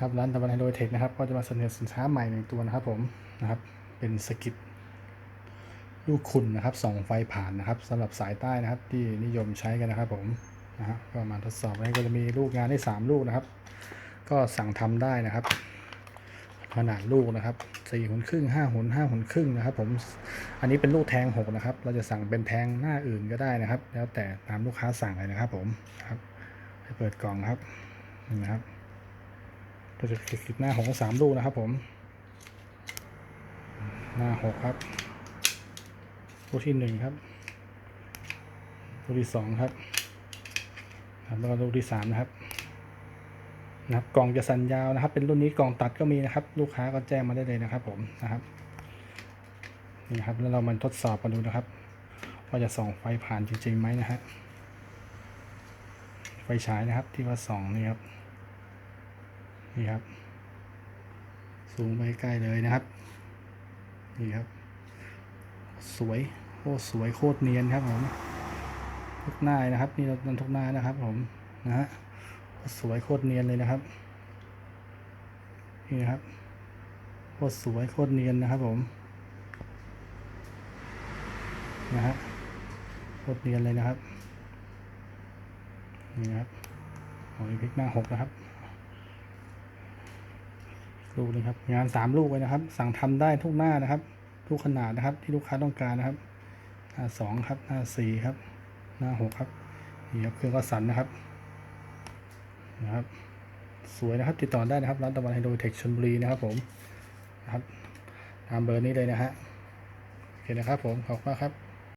ครับร้านตะวันไฮโดรเทคนะครับก็จะมาเสนอสินค้าใหม่หนึ่งตัวนะครับผมนะครับเป็นสกิปลูกคุณนะครับส่องไฟผ่านนะครับสำหรับสายใต้นะครับ ที่นิยมใช้กันนะครับผมนะฮะก็มาทดสอบไว้ก็จะมีลูกงานได้ 3 ลูกนะครับ ก็สั่งทำได้นะครับ ขนาดลูกนะครับสี่หุนครึ่งห้าหุนห้าหุนครึ่งนะครับ ผมอันนี้เป็นลูกแทงหกนะครับ เราจะสั่งเป็นแทงหน้าอื่นก็ได้นะครับ แล้วแต่ตามลูกค้าสั่งเลยนะครับ ผมนะครับเปิดกล่องครับนะครับ เราจะคลิกหน้าหกสามลูกนะครับผม หน้าหกครับลูกที่หนึ่งครับลูกที่สองครับแล้วก็ลูกที่สามนะครับนะครับกล่องจะสัญยาวนะครับ เป็นรุ่นนี้กล่องตัดก็มีนะครับ ลูกค้าก็แจ้งมาได้เลยนะครับ ผมนะครับนี่นะครับแล้วเรามาทดสอบกันดูนะครับ ว่าจะส่องไฟผ่านจริงๆไหมนะฮะไฟฉายนะครับที่ว่าส่องนี่ครับ นี่ครับซูมไปใกล้เลยนะครับ นี่ครับ สวยโคตรสวยโคตรเนียนครับผมทุกหน้านะครับ นี่เราทุกหน้านะครับ ผมนะฮะสวยโคตรเนียนเลยนะครับ นี่นะครับโคตรสวยโคตรเนียนนะครับผมนะฮะโคตรเนียนเลยนะครับ นี่นะครับโอ้ยพลิกหน้าหกนะครับ ลูนี้ครับ งานสามลูกเลยนะครับ สั่งทำได้ทุกหน้านะครับ ทุกขนาดนะครับ ที่ลูกค้าต้องการนะครับ หน้าสองครับ หน้าสี่ครับ หน้าหกครับนี่ครับเครื่องก็สั่นนะครับ นะครับ สวยนะครับ ติดต่อได้นะครับ ร้านตะวันไฮโดรเทคชลบุรีนะครับ ผม นะครับ ตามเบอร์นี้เลยนะฮะ โอเคนะครับ ผม ขอบคุณครับ